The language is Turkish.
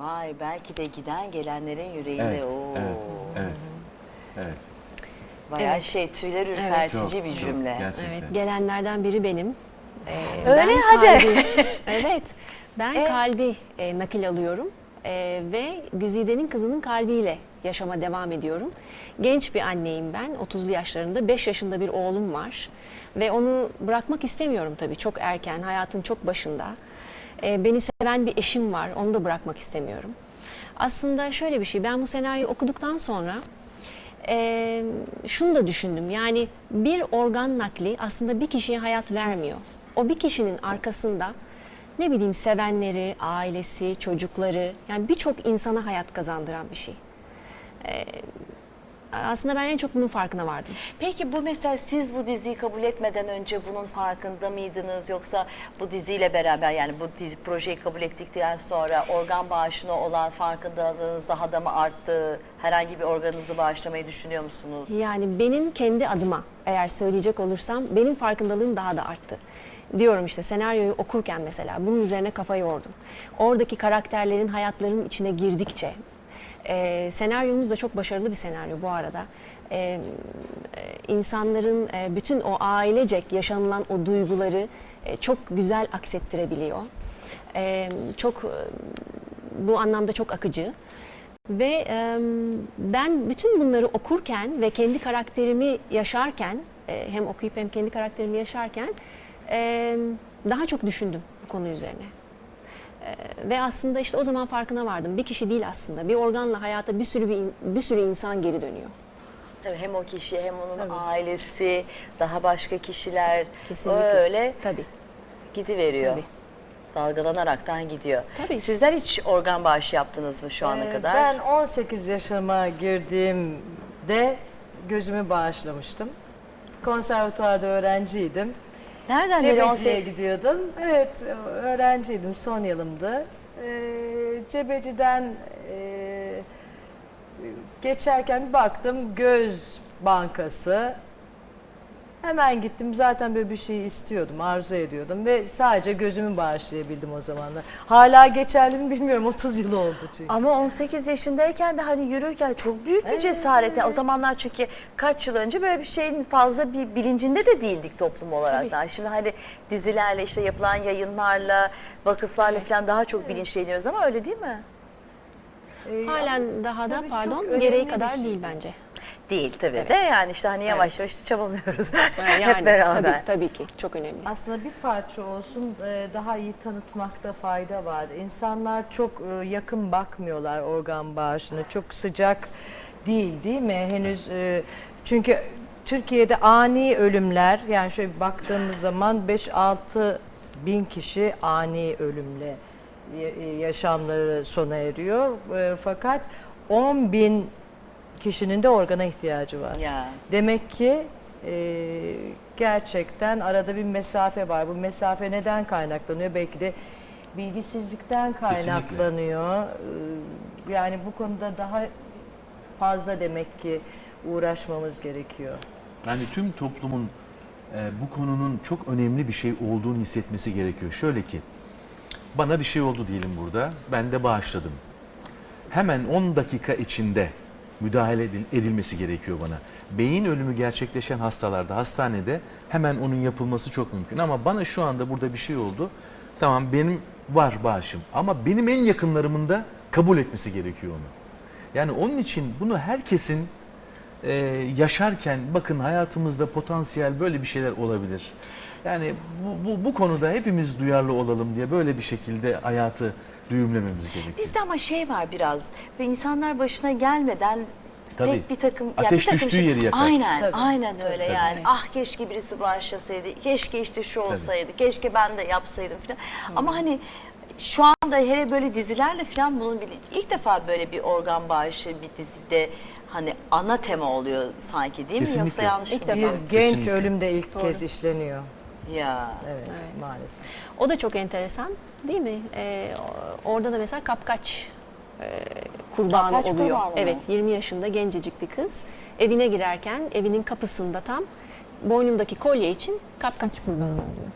Vay belki de giden gelenlerin yüreğinde Evet, o evet, evet, evet. bayağı Evet. şey tüyler ürpertici Çok, bir çok, cümle. gerçekten. Evet, gelenlerden biri benim. Ee, Öyle, ben hadi. Kalbi, evet, ben E? kalbi e, nakil alıyorum Ee, ve Güzide'nin kızının kalbiyle yaşama devam ediyorum. Genç bir anneyim ben, 30'lu yaşlarında, 5 yaşında bir oğlum var ve onu bırakmak istemiyorum tabii çok erken, hayatın çok başında. Ee, beni seven bir eşim var, onu da bırakmak istemiyorum. Aslında şöyle bir şey, ben bu senaryoyu okuduktan sonra ee, şunu da düşündüm. Yani bir organ nakli aslında bir kişiye hayat vermiyor. O bir kişinin arkasında ne bileyim sevenleri, ailesi, çocukları yani birçok insana hayat kazandıran bir şey. Ee, aslında ben en çok bunun farkına vardım. Peki bu mesela siz bu diziyi kabul etmeden önce bunun farkında mıydınız yoksa bu diziyle beraber yani bu dizi projeyi kabul ettikten sonra organ bağışına olan farkındalığınız daha da mı arttı? Herhangi bir organınızı bağışlamayı düşünüyor musunuz? Yani benim kendi adıma eğer söyleyecek olursam benim farkındalığım daha da arttı. Diyorum işte senaryoyu okurken mesela bunun üzerine kafa yordum. Oradaki karakterlerin hayatlarının içine girdikçe e, senaryomuz da çok başarılı bir senaryo bu arada. E, insanların e, bütün o ailecek yaşanılan o duyguları e, çok güzel aksettirebiliyor. E, çok bu anlamda çok akıcı. Ve e, ben bütün bunları okurken ve kendi karakterimi yaşarken, e, hem okuyup hem kendi karakterimi yaşarken e, daha çok düşündüm bu konu üzerine. E, ve aslında işte o zaman farkına vardım. Bir kişi değil aslında. Bir organla hayata bir sürü bir, bir sürü insan geri dönüyor. Tabii hem o kişi hem onun ailesi, daha başka kişiler Kesinlikle. öyle Tabii. gidiveriyor. Tabii. Dalgalanaraktan gidiyor. Tabii. Sizler hiç organ bağışı yaptınız mı şu ana Ee, kadar? Ben 18 yaşıma girdiğimde gözümü bağışlamıştım. Konservatuvarda öğrenciydim. Nereden beri Cebeciye 18 gidiyordum. Evet, öğrenciydim. Son yılımdı. Ee, Cebeciden e, geçerken bir baktım göz bankası. Hemen gittim. Zaten böyle bir şey istiyordum, arzu ediyordum ve sadece gözümü bağışlayabildim o zamanlar. Hala geçerli mi bilmiyorum. 30 yıl oldu çünkü. Ama 18 yaşındayken de hani yürürken çok büyük bir cesaret. Yani O zamanlar çünkü kaç yıl önce böyle bir şeyin fazla bir bilincinde de değildik toplum olarak. da. Şimdi hani dizilerle işte yapılan yayınlarla, vakıflarla falan daha çok bilinçleniyoruz ama öyle değil mi? Ee, Halen daha da tabii çok pardon önemli gereği bir kadar şey. değil bence. Değil tabii de yani işte hani yavaş Evet. yavaş çabalıyoruz Yani hep beraber. Tabii, tabii ki çok önemli. Aslında bir parça olsun e, daha iyi tanıtmakta fayda var. İnsanlar çok e, yakın bakmıyorlar organ bağışına. Çok sıcak değil değil mi? Henüz e, çünkü Türkiye'de ani ölümler yani şöyle baktığımız zaman 5-6 bin kişi ani ölümle ya- yaşamları sona eriyor. Fakat 10 bin kişinin de organa ihtiyacı var. Ya. Demek ki e, gerçekten arada bir mesafe var. Bu mesafe neden kaynaklanıyor? Belki de bilgisizlikten kaynaklanıyor. E, yani bu konuda daha fazla demek ki uğraşmamız gerekiyor. Yani tüm toplumun e, bu konunun çok önemli bir şey olduğunu hissetmesi gerekiyor. Şöyle ki, bana bir şey oldu diyelim burada, ben de bağışladım. Hemen 10 dakika içinde müdahale edil- edilmesi gerekiyor bana. Beyin ölümü gerçekleşen hastalarda, hastanede hemen onun yapılması çok mümkün. Ama bana şu anda burada bir şey oldu. Tamam benim var bağışım ama benim en yakınlarımın da kabul etmesi gerekiyor onu. Yani onun için bunu herkesin e, yaşarken bakın hayatımızda potansiyel böyle bir şeyler olabilir. Yani bu, bu, bu konuda hepimiz duyarlı olalım diye böyle bir şekilde hayatı düğümlememiz gerekiyor. Bizde ama şey var biraz ve insanlar başına gelmeden Tabii. pek bir takım ya Ateş bir takım düştüğü yeri yakar. Aynen, Tabii. aynen öyle Tabii. yani. Ah keşke birisi bağışlasaydı, keşke işte şu olsaydı, keşke ben de yapsaydım falan. Ama hani şu anda hele böyle dizilerle falan bunun bir, ilk defa böyle bir organ bağışı bir dizide hani ana tema oluyor sanki değil mi? Yoksa yanlış İlk mı? defa. Bir genç Kesinlikle. ölüm de ilk kez işleniyor. Ya. Evet, Evet. maalesef. O da çok enteresan değil mi? Ee, orada da mesela kapkaç e, kurbanı Kapkaç oluyor. kurbanı mı? Evet 20 yaşında gencecik bir kız evine girerken evinin kapısında tam boynundaki kolye için kapkaç kurbanı oluyor.